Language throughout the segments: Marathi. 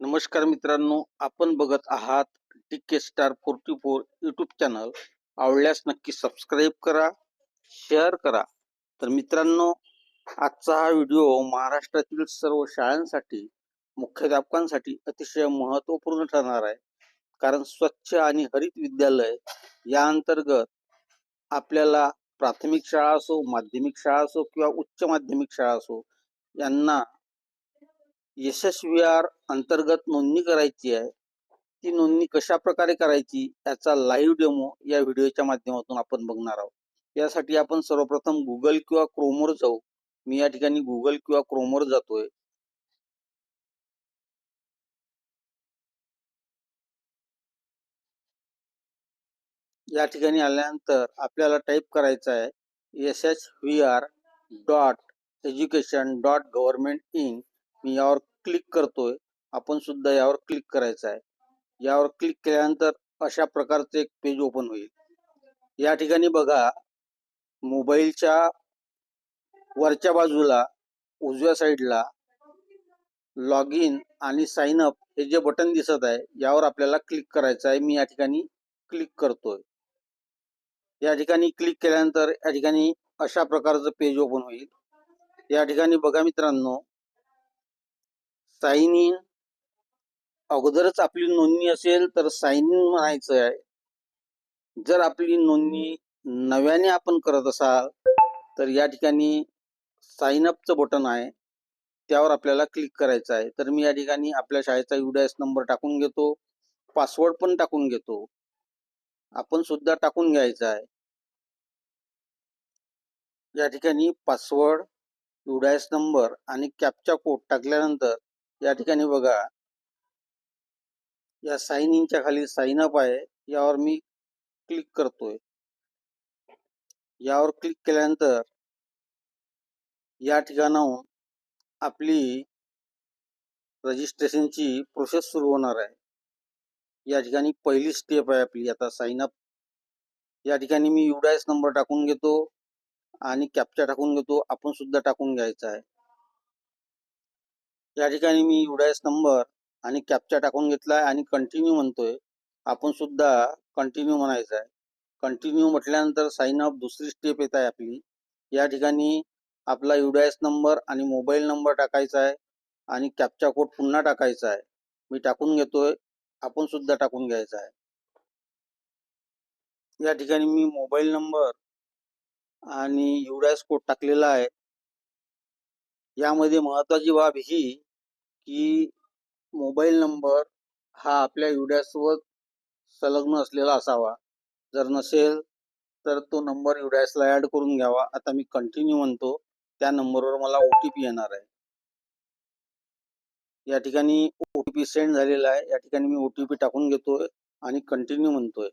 नमस्कार मित्रांनो आपण बघत आहात D K star forty four YouTube channel आवडल्यास नक्की सबस्क्राईब करा शेअर करा. तर मित्रांनो आजचा हा व्हिडिओ महाराष्ट्रातील सर्व शाळांसाठी मुख्याध्यापकांसाठी अतिशय महत्त्वपूर्ण ठरणार आहे. कारण स्वच्छ आणि हरित विद्यालय या अंतर्गत आपल्याला प्राथमिक शाळा असो माध्यमिक शाळा असो किंवा उच्च माध्यमिक शाळा असो यांना यशस्वी आर अंतर्गत नोंदणी करायची आहे. ती नोंदणी कशा प्रकारे करायची याचा लाईव्ह डेमो या व्हिडिओच्या माध्यमातून आपण बघणार आहोत. यासाठी आपण सर्वप्रथम गुगल किंवा क्रोमवर जाऊ. मी या ठिकाणी गुगल किंवा क्रोमवर जातोय. या ठिकाणी आल्यानंतर आपल्याला टाईप करायचं आहे. S H V R dot education dot government in मी यावर क्लिक करतोय. आपण सुद्धा यावर क्लिक करायचं आहे. यावर क्लिक केल्यानंतर अशा प्रकारचे एक पेज ओपन होईल. या ठिकाणी बघा मोबाईलच्या वरच्या बाजूला उजव्या साईडला लॉग इन आणि साइन अप हे जे बटन दिसत आहे यावर आपल्याला क्लिक करायचं आहे. मी या ठिकाणी क्लिक करतोय. या ठिकाणी क्लिक केल्यानंतर या ठिकाणी अशा प्रकारचं पेज ओपन होईल. या ठिकाणी बघा मित्रांनो साइन इन अगोदरच आपली नोंदणी असेल तर साइन इन म्हणायचं आहे जर आपली नोंदणी नव्याने आपण करत असाल तर या ठिकाणी साइन अपचं बटन आहे त्यावर आपल्याला क्लिक करायचं आहे. तर मी या ठिकाणी आपल्या शाळेचा युडीएस नंबर टाकून घेतो पासवर्ड पण टाकून घेतो. आपण सुद्धा टाकून घ्यायचा आहे. या ठिकाणी पासवर्ड युडाएस नंबर आणि कॅपचा कोड टाकल्यानंतर या ठिकाणी बघा. या साइन इनच्या खाली साइन अप आहे. यावर मी क्लिक करतोय. यावर क्लिक केल्यानंतर या ठिकाणाहून आपली रजिस्ट्रेशनची प्रोसेस सुरू होणार आहे. या ठिकाणी पहिली स्टेप आहे आपली. आता साइन अप या ठिकाणी मी युडायस नंबर टाकून घेतो आणि कॅप्चा टाकून घेतो. आपण सुद्धा टाकून घ्यायचा आहे. या ठिकाणी मी युडायस नंबर आणि कॅप्चा टाकून घेतलाय आणि कंटिन्यू म्हणतोय. आपण सुद्धा कंटिन्यू म्हणायचं आहे कंटिन्यू म्हटल्यानंतर साइन अप दुसरी स्टेप येत आहे आपली. या ठिकाणी आपला युडायस नंबर आणि मोबाईल नंबर टाकायचा आहे आणि कॅप्चा कोड पुन्हा टाकायचा आहे. मी टाकून घेतोय. आपण सुद्धा टाकून घ्यायचा आहे. या ठिकाणी मी मोबाईल नंबर आणि युडायस कोड टाकलेला आहे. यामध्ये महत्वाची बाब ही की मोबाईल नंबर हा आपल्या युडॅससोबत संलग्न असलेला असावा. जर नसेल तर तो नंबर युडॅसला ॲड करून घ्यावा. आता मी कंटिन्यू म्हणतो त्या नंबरवर मला ओ टी पी येणार आहे. या ठिकाणी ओ टी पी सेंड झालेला आहे. या ठिकाणी मी ओ टी पी टाकून घेतोय आणि कंटिन्यू म्हणतोय.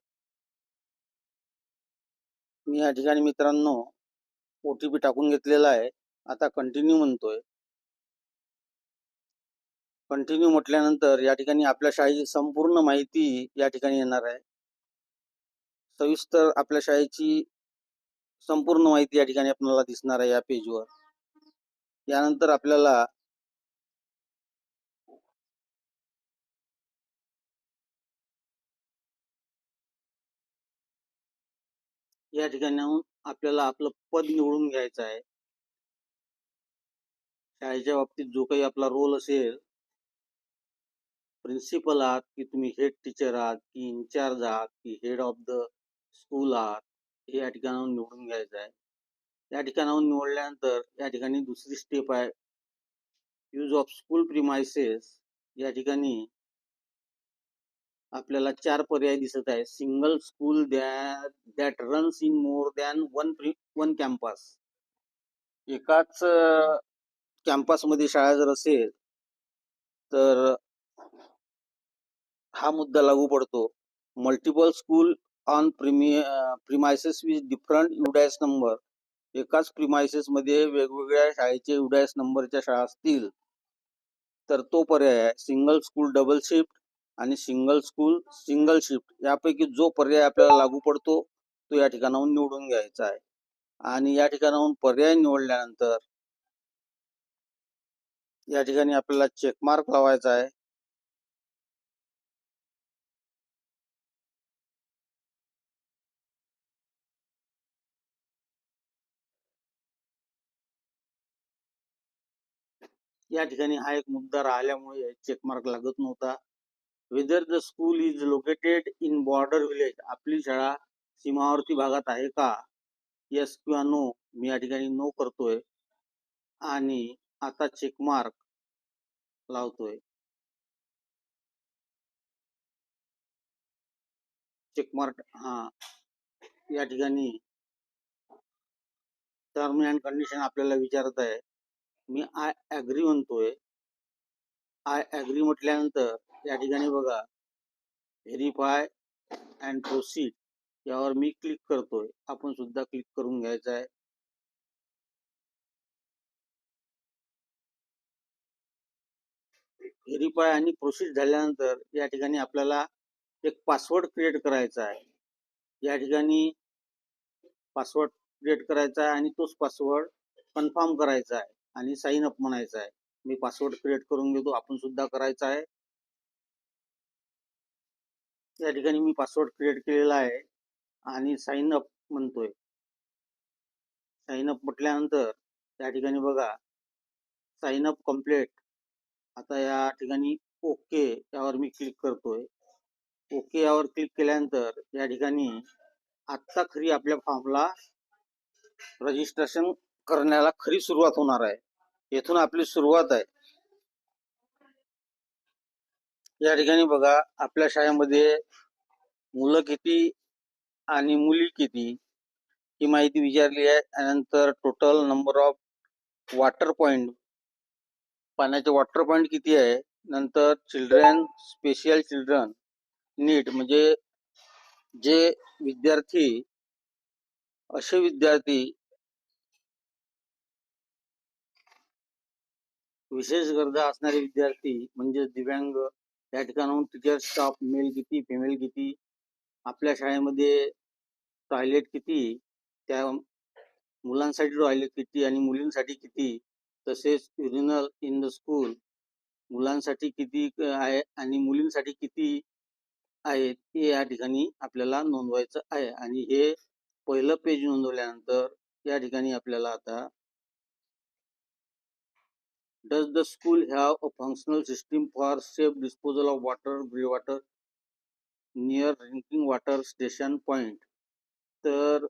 मी या ठिकाणी मित्रांनो ओ टी पी टाकून घेतलेला आहे. आता कंटिन्यू म्हणतोय. कंटिन्यू म्हटल्यानंतर या ठिकाणी आपल्या शाळेची संपूर्ण माहिती या ठिकाणी येणार आहे. सविस्तर आपल्या शाळेची संपूर्ण माहिती या ठिकाणी आपल्याला दिसणार आहे या पेजवर यानंतर आपल्याला या ठिकाणाहून आपल्याला आपलं पद निवडून घ्यायचं आहे. शाळेच्या बाबतीत जो काही आपला रोल असेल प्रिन्सिपल आहात की तुम्ही हेड टीचर आहात की इन्चार्ज आहात की हेड ऑफ द स्कूल आहात हे या ठिकाणाहून निवडून घ्यायचं आहे. या ठिकाणाहून निवडल्यानंतर या ठिकाणी दुसरी स्टेप आहे. यूज ऑफ स्कूल प्रिमायसेस या ठिकाणी आपल्याला चार पर्याय दिसत आहे single school that runs in more than one one campus एकाच कॅम्पसमध्ये शाळा जर असेल तर हा मुद्दा लागू पडतो. Multiple school on प्रिमि premises with different UDISE number एकाच प्रिमायसेस मध्ये वेगवेगळ्या शाळेचे युडायस नंबरच्या शाळा असतील तर तो पर्याय आहे. सिंगल स्कूल डबल शिफ्ट आणि सिंगल स्कूल सिंगल शिफ्ट यापैकी जो पर्याय आपल्याला लागू पडतो तो या ठिकाणाहून निवडून घ्यायचा आहे. आणि या ठिकाणाहून पर्याय निवडल्यानंतर या ठिकाणी आपल्याला चेकमार्क लावायचा आहे. या ठिकाणी हा एक मुद्दा राहिल्यामुळे चेकमार्क लागत नव्हता. Whether the school is located in border village आपली शाळा सीमावर्ती भागात आहे का? यस किंवा नो मी या ठिकाणी नो करतोय. आणि आता चेकमार्क लावतोय. चेकमार्क हा. या ठिकाणी टर्म अँड कंडिशन आपल्याला विचारत आहे. मी आय ॲग्री म्हणतोय. आय ॲग्री म्हटल्यानंतर या ठिकाणी बघा. व्हेरीफाय अँड प्रोसीड यावर मी क्लिक करतोय. आपण सुद्धा क्लिक करून घ्यायचं आहे. व्हेरीफाय आणि प्रोसीड झाल्यानंतर या ठिकाणी आपल्याला एक पासवर्ड क्रिएट करायचा आहे. या ठिकाणी पासवर्ड क्रिएट करायचा आहे आणि तोच पासवर्ड कन्फर्म करायचा आहे. आणि साईन अप म्हणायचं आहे. मी पासवर्ड क्रिएट करून घेतो. आपण सुद्धा करायचा आहे. या ठिकाणी मी पासवर्ड क्रिएट केलेला आहे आणि साइन अप म्हणतोय. साईन अप म्हटल्यानंतर या ठिकाणी बघा. साईन अप कंप्लीट आता या ठिकाणी ओके यावर मी क्लिक करतोय. ओके यावर क्लिक केल्यानंतर या ठिकाणी आत्ता खरी आपल्या फॉर्मला रजिस्ट्रेशन करण्याला खरी सुरुवात होणार आहे. येथून आपली सुरुवात आहे. या ठिकाणी बघा आपल्या शाळेमध्ये मुलं किती आणि मुली किती ही माहिती विचारली आहे. त्यानंतर total number of water point पाण्याचे वॉटर पॉइंट किती आहे? नंतर चिल्ड्रन स्पेशल चिल्ड्रन नीट म्हणजे जे विद्यार्थी असे विद्यार्थी विशेष गरजा असणारे विद्यार्थी म्हणजे दिव्यांग या ठिकाणाहून टीचर स्टाफ मेल किती फिमेल किती आपल्या शाळेमध्ये टॉयलेट किती त्या मुलांसाठी टॉयलेट किती आणि मुलींसाठी किती तसेच युरिनल इन द स्कूल मुलांसाठी किती आहे आणि मुलींसाठी किती आहेत हे या ठिकाणी आपल्याला नोंदवायचं आहे. आणि हे पहिलं पेज नोंदवल्यानंतर या ठिकाणी आपल्याला आता Does the school have a functional system for safe disposal of water grey water near drinking water station point तर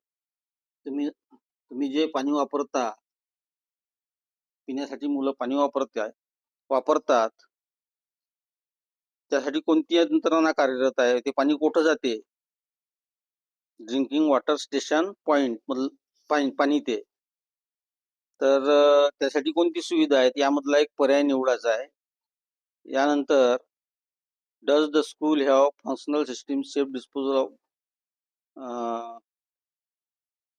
तुम्ही तुम्ही जे पाणी वापरता पिण्यासाठी मुलं पाणी वापरताय वापरतात त्यासाठी कोणती यंत्रणा कार्यरत आहे? ते पाणी कुठं जाते? ड्रिंकिंग वॉटर स्टेशन पॉइंट पाणी पाणी ते. तर त्यासाठी कोणती सुविधा आहे यामधला एक पर्याय निवडायचा आहे. यानंतर does the school have functional system safe disposal of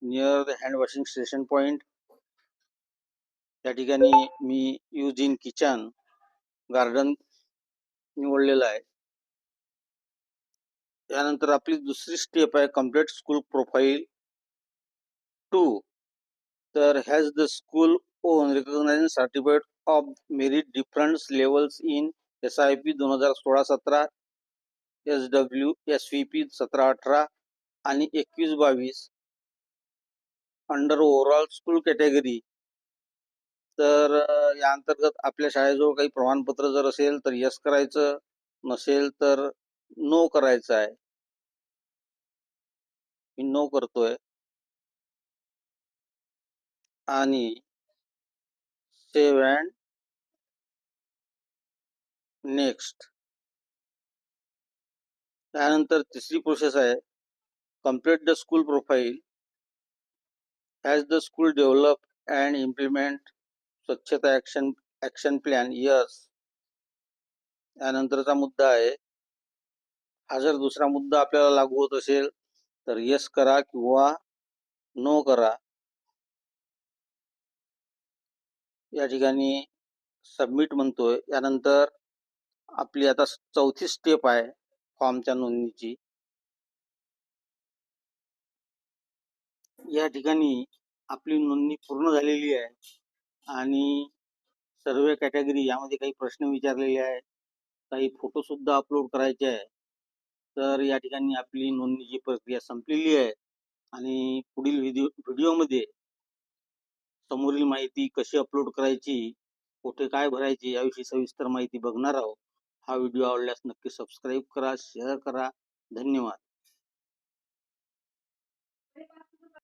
near the hand washing station point या ठिकाणी मी यूज इन किचन गार्डन निवडलेलं आहे. त्यानंतर आपली दुसरी स्टेप आहे कंप्लीट स्कूल प्रोफाईल टू तर has the school own recognise certificate of merit different levels in S I P दोन हजार सोळा सतरा S W S V P सतरा अठरा आणि एकवीस बावीस अंडर ओव्हरऑल स्कूल कॅटेगरी तर या अंतर्गत आपल्या शाळेजवळ काही प्रमाणपत्र जर असेल तर यस करायचं नसेल तर नो करायचं आहे. मी नो करतोय. आणि सेव्ह अँड नेक्स्ट त्यानंतर तिसरी प्रोसेस आहे. Complete the school profile has the school develop and implement Swachhata action action plan yes त्यानंतरचा मुद्दा आहे. हा जर दुसरा मुद्दा आपल्याला लागू होत असेल तर यस करा किंवा नो करा. या ठिकाणी सबमिट म्हणतोय. यानंतर आपली आता चौथी स्टेप आहे फॉर्मच्या नोंदणीची. या ठिकाणी आपली नोंदणी पूर्ण झालेली आहे आणि सर्व कॅटेगरी यामध्ये काही प्रश्न विचारलेले आहे काही फोटो सुद्धा अपलोड करायचे आहे तर या ठिकाणी आपली नोंदणीची प्रक्रिया संपलेली आहे आणि पुढील व्हिडिओ व्हिडिओमध्ये समोरील माहिती कशी अपलोड करायची कुठे काय भरायची याविषयी सविस्तर माहिती बघणार आहोत. हा व्हिडिओ आवडल्यास नक्की सबस्क्राईब करा शेअर करा. धन्यवाद.